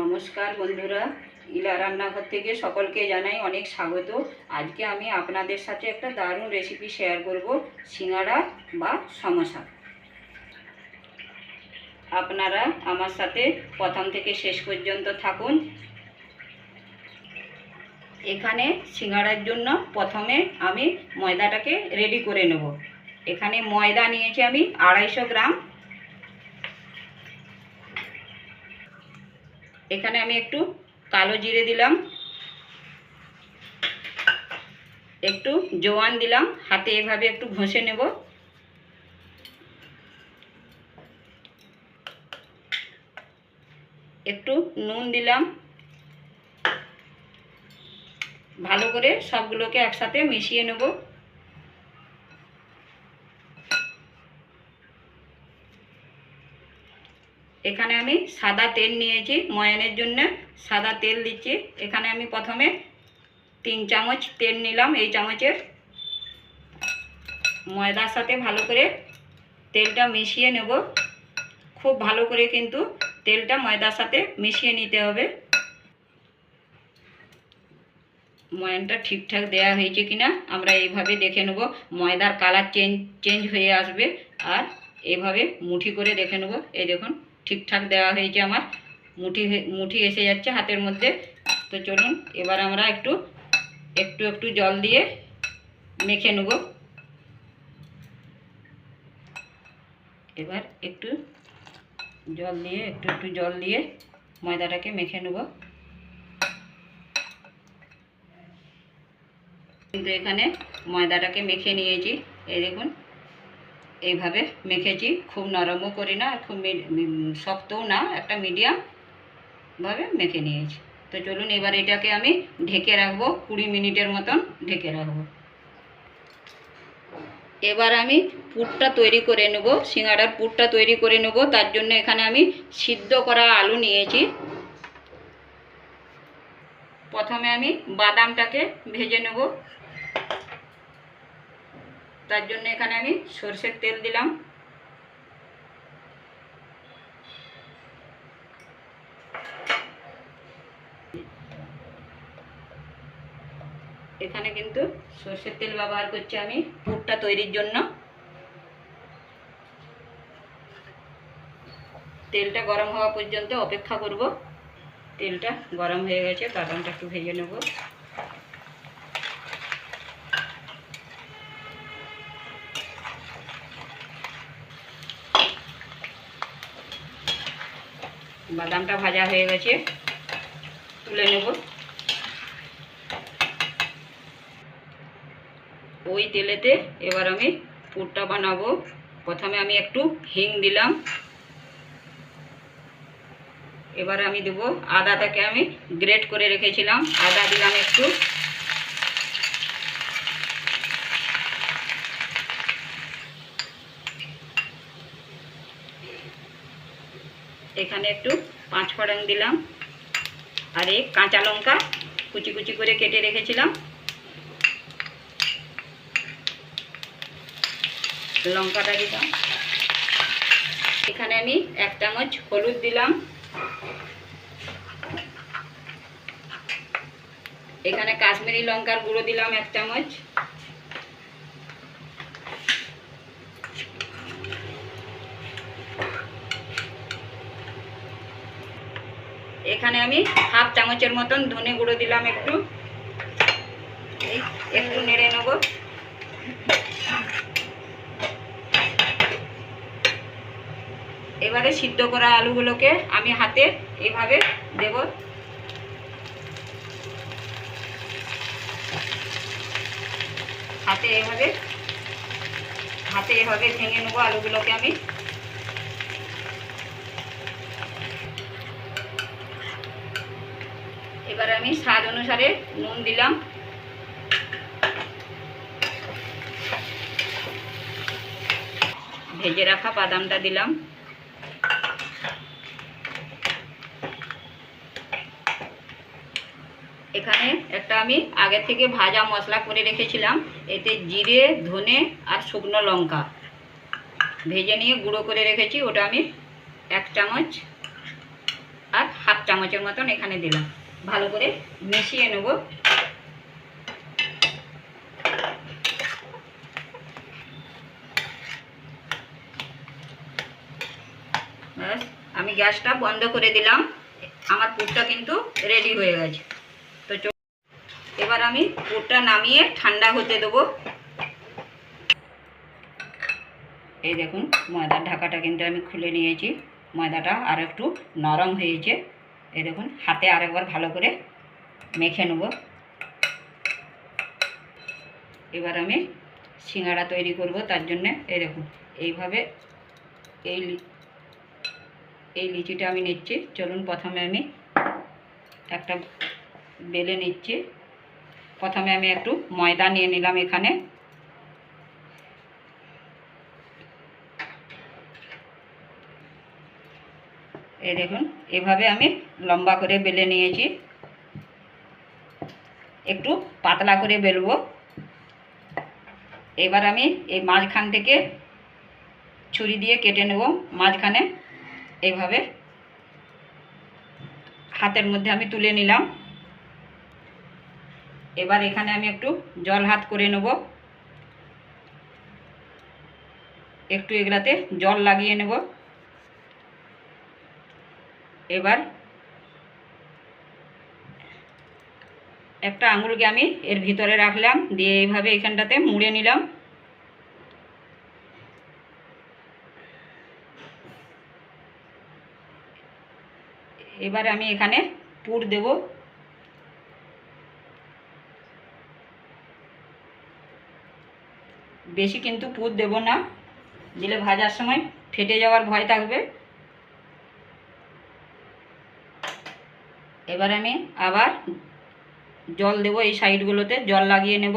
নমস্কার বন্ধুরা। ইলা রান্নাঘর থেকে সকলকে জানাই অনেক স্বাগত। আজকে আমি আপনাদের সাথে একটা দারুণ রেসিপি শেয়ার করব, সিঙ্গাড়া বা সমোসা। আপনারা আমার সাথে প্রথম থেকে শেষ পর্যন্ত থাকুন। এখানে সিঙ্গাড়ার জন্য প্রথমে আমি ময়দাটাকে রেডি করে নেব। এখানে ময়দা নিয়েছি আমি আড়াইশো গ্রাম। এখানে আমি একটু কালো জিরে দিলাম, একটু জোয়ান দিলাম, হাতে এভাবে একটু ঘষে নেব। একটু নুন দিলাম। ভালো করে সবগুলোকে একসাথে মিশিয়ে নেব। এখানে আমি সাদা তেল নিয়েছি, ময়ানের জন্য সাদা তেল দিচ্ছি। এখানে আমি প্রথমে তিন চামচ তেল নিলাম, এই চামচের ময়দার সাথে ভালো করে তেলটা মিশিয়ে নেব। খুব ভালো করে কিন্তু তেলটা ময়দার সাথে মিশিয়ে নিতে হবে। ময়ানটা ঠিকঠাক দেয়া হয়েছে কিনা আমরা এইভাবে দেখে নেব। ময়দার কালার চেঞ্জ চেঞ্জ হয়ে আসবে আর এইভাবে মুঠি করে দেখে নেব। এই দেখুন। ঠিকঠাক দেওয়া হয়েছে আমার। মুঠি মুঠি এসে যাচ্ছে হাতের মধ্যে। তো চলুন, এবার আমরা একটু একটু একটু জল দিয়ে মেখে নেব। এবার একটু জল দিয়ে, একটু একটু জল দিয়ে ময়দাটাকে মেখে নেব। কিন্তু এখানে ময়দাটাকে মেখে নিয়েছি। এই দেখুন এইভাবে মেখেছি। খুব নরমও করি না খুব শক্তও না, একটা মিডিয়াম ভাবে মেখে নিয়েছি। তো চলুন এবার এটাকে আমি ঢেকে রাখব, কুড়ি মিনিটের মতন ঢেকে রাখব। এবার আমি পুরটা তৈরি করে নেব, সিঙ্গাড়ার পুরটা তৈরি করে নেব। তার জন্য এখানে আমি সিদ্ধ করা আলু নিয়েছি। প্রথমে আমি বাদামটাকে ভেজে নেব। তার জন্য এখানে আমি সর্ষের তেল দিলাম। এখানে কিন্তু সর্ষের তেল ব্যবহার করছি আমি পুরটা তৈরির জন্য। তেলটা গরম হওয়া পর্যন্ত অপেক্ষা করব। তেলটা গরম হয়ে গেছে, বাদামটা একটু ভেজে নেব। বাদামটা ভাজা হয়ে গেছে। তুলে নেব। ওই তেলেতে এবার আমি পুরটা বানাবো। প্রথমে আমি একটু হিং দিলাম। এবার আমি দেবো আদাটাকে আমি গ্রেট করে রেখেছিলাম। আদা দিলাম একটু। এখানে একটু পাঁচ ফোড়ন দিলাম। আর এই কাঁচা লঙ্কা কুচি কুচি করে কেটে রেখেছিলাম। লঙ্কাটা দিলাম। এখানে আমি এক চামচ হলুদ দিলাম। এখানে কাশ্মীরি লঙ্কার গুঁড়ো দিলাম এক চামচ। আমি হাফ চামচের মতন ধনে গুঁড়ো দিলাম একটু। একটু নেড়ে নেব। এবারে সিদ্ধ করা আলুগুলোকে আমি হাতে এভাবে দেব। হাতে এভাবে হাতে এভাবে ভেঙে নেব আলুগুলোকে আমি। এবার আমি স্বাদ অনুসারে নুন দিলাম। ভেজে রাখা বাদামটা দিলাম। এখানে একটা আমি আগে থেকে ভাজা মশলা করে রেখেছিলাম, এতে জিরে, ধনে আর শুকনো লঙ্কা। ভেজে নিয়ে গুঁড়ো করে রেখেছি, ওটা আমি এক চামচ আর হাফ চামচের মতন এখানে দিলাম। ভালো করে মিশিয়ে নেব। আমি গ্যাসটা বন্ধ করে দিলাম। আমার পুরটা কিন্তু রেডি হয়ে গেছে। তো এবার আমি পুরটা নামিয়ে ঠান্ডা হতে দেবো। এই দেখুন, ময়দার ঢাকাটা কিন্তু আমি খুলে নিয়েছি। ময়দাটা আর একটু নরম হয়েছে। এই দেখুন, হাতে আরেকবার ভালো করে মেখে নেব। এবার আমি সিঙ্গাড়া তৈরি করব, তার জন্যে এই দেখুন, এইভাবে এই এই লিচিটা আমি নিচ্ছি। চলুন প্রথমে আমি একটা বেলে নিচ্ছি। প্রথমে আমি একটু ময়দা নিয়ে নিলাম এখানে। এই দেখুন, এভাবে আমি লম্বা করে বেলে নিয়েছি। একটু পাতলা করে বেলবো। এবার আমি এই মাঝখান থেকে ছুরি দিয়ে কেটে নেব। মাঝখানে এইভাবে হাতের মধ্যে আমি তুলে নিলাম। এবার এখানে আমি একটু জল হাত করে নেব। একটু এগুলাতে জল লাগিয়ে নেব। এবার একটা আঙুলকে আমি এর ভিতরে রাখলাম, দিয়ে এইভাবে এখানটাতে মুড়ে নিলাম। এবার আমি এখানে পুর দেব। বেশি কিন্তু পুর দেব না, দিলে ভাজার সময় ফেটে যাওয়ার ভয় থাকবে। এবার আমি আবার জল দেব এই সাইডগুলোতে, জল লাগিয়ে নেব।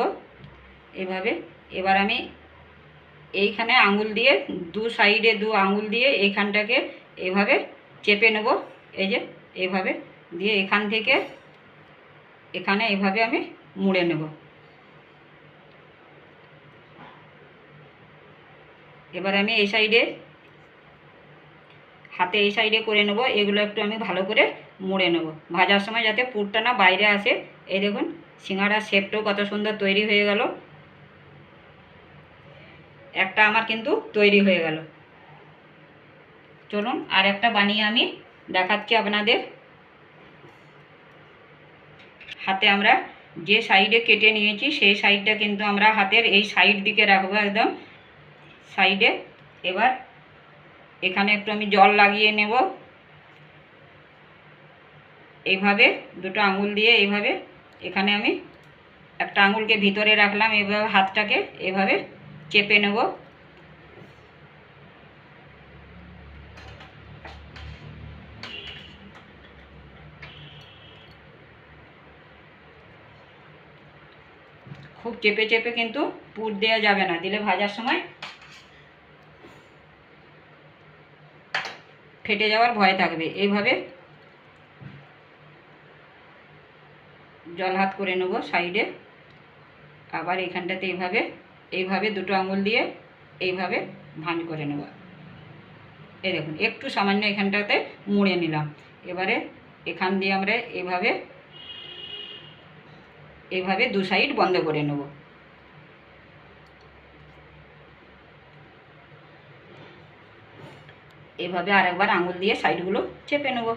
এভাবে। এবার আমি এইখানে আঙুল দিয়ে, দু সাইডে দু আঙুল দিয়ে এইখানটাকে এভাবে চেপে নেব। এই যে, এভাবে দিয়ে এখান থেকে এখানে এভাবে আমি মুড়ে নেব। এবার আমি এই সাইডে, হাতে এই সাইডে করে নেব। এগুলো একটু আমি ভালো করে মুড়ে নেব। ভাজার সময় যাতে পুরটা না বাইরে আসে। এই দেখুন সিঙ্গাড়ার শেপটাও কত সুন্দর তৈরি হয়ে গেল। একটা আমার কিন্তু তৈরি হয়ে গেল। চলুন, আর একটা বানিয়ে আমি দেখাচ্ছি আপনাদের। হাতে আমরা যে সাইডে কেটে নিয়েছি, সেই সাইডটা কিন্তু আমরা হাতের এই সাইড দিকে রাখব একদম। সাইডে এবার এখানে একটু আমি জল লাগিয়ে নেব। এইভাবে দুটো আঙুল দিয়ে এইভাবে এখানে আমি একটা আঙুলকে ভিতরে রাখলাম এভাবে হাতটাকে এভাবে চেপে নেব। খুব চেপে চেপে কিন্তু পুর দেওয়া যাবে না, দিলে ভাজার সময় ফেটে যাওয়ার ভয় থাকবে। এইভাবে জল হাত করে নেব সাইডে। আবার এখানটাতে এইভাবে এইভাবে দুটো আঙুল দিয়ে এইভাবে ভাঁজ করে নেব। এই দেখুন, একটু সামান্য এখানটাতে মুড়ে নিলাম। এবারে এখান দিয়ে আমরা এইভাবে এইভাবে দু সাইড বন্ধ করে নেব। এভাবে আরেকবার আঙুল দিয়ে সাইডগুলো চেপে নেব।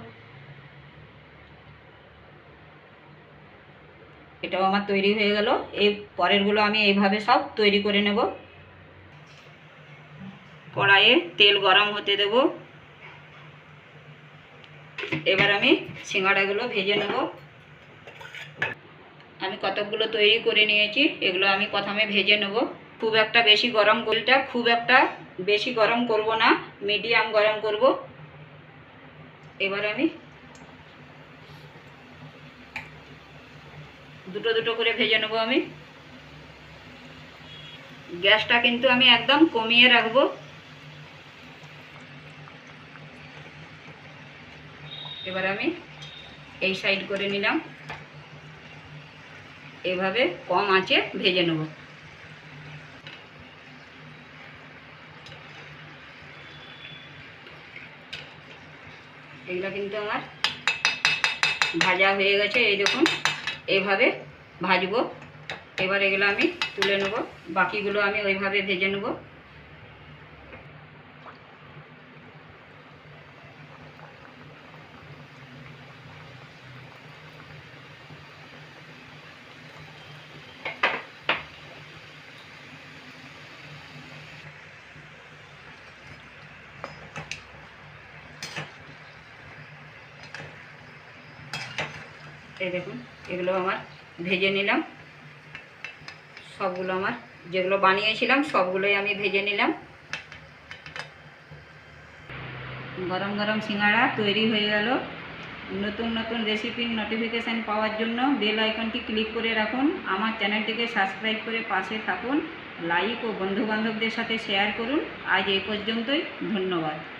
এটাও আমার তৈরি হয়ে গেল। এই পরেরগুলো আমি এইভাবে সব তৈরি করে নেব। কড়াইয়ে তেল গরম হতে দেব। এবার আমি সিঙ্গাড়াগুলো ভেজে নেব। আমি কতকগুলো তৈরি করে নিয়েছি, এগুলো আমি প্রথমে ভেজে নেব। খুব একটা বেশি গরম গোলটা খুব একটা বেশি গরম করব না, মিডিয়াম গরম করব। এবার আমি দুটো দুটো করে ভেজে নেব আমি। গ্যাসটা কিন্তু আমি একদম কমিয়ে রাখব। এবার আমি এই সাইড করে নিলাম। এভাবে কম আঁচে ভেজে নেব। এগুলো কিন্তু আমার ভাজা হয়ে গেছে, এই দেখুন। এইভাবে ভাজবো। এবার এগুলো আমি তুলে নেব। বাকিগুলো আমি ওইভাবে ভেজে নেব। এই দেখুন। এগুলো আমার ভেজে নিলাম। সবগুলো আমার যেগুলো বানিয়েছিলাম, সবগুলোই আমি ভেজে নিলাম। গরম গরম সিঙ্গাড়া তৈরি হয়ে গেল। নতুন নতুন রেসিপির নোটিফিকেশান পাওয়ার জন্য বেল আইকনটি ক্লিক করে রাখুন। আমার চ্যানেলটিকে সাবস্ক্রাইব করে পাশে থাকুন। লাইক ও বন্ধুবান্ধবদের সাথে শেয়ার করুন। আজ এই পর্যন্তই। ধন্যবাদ।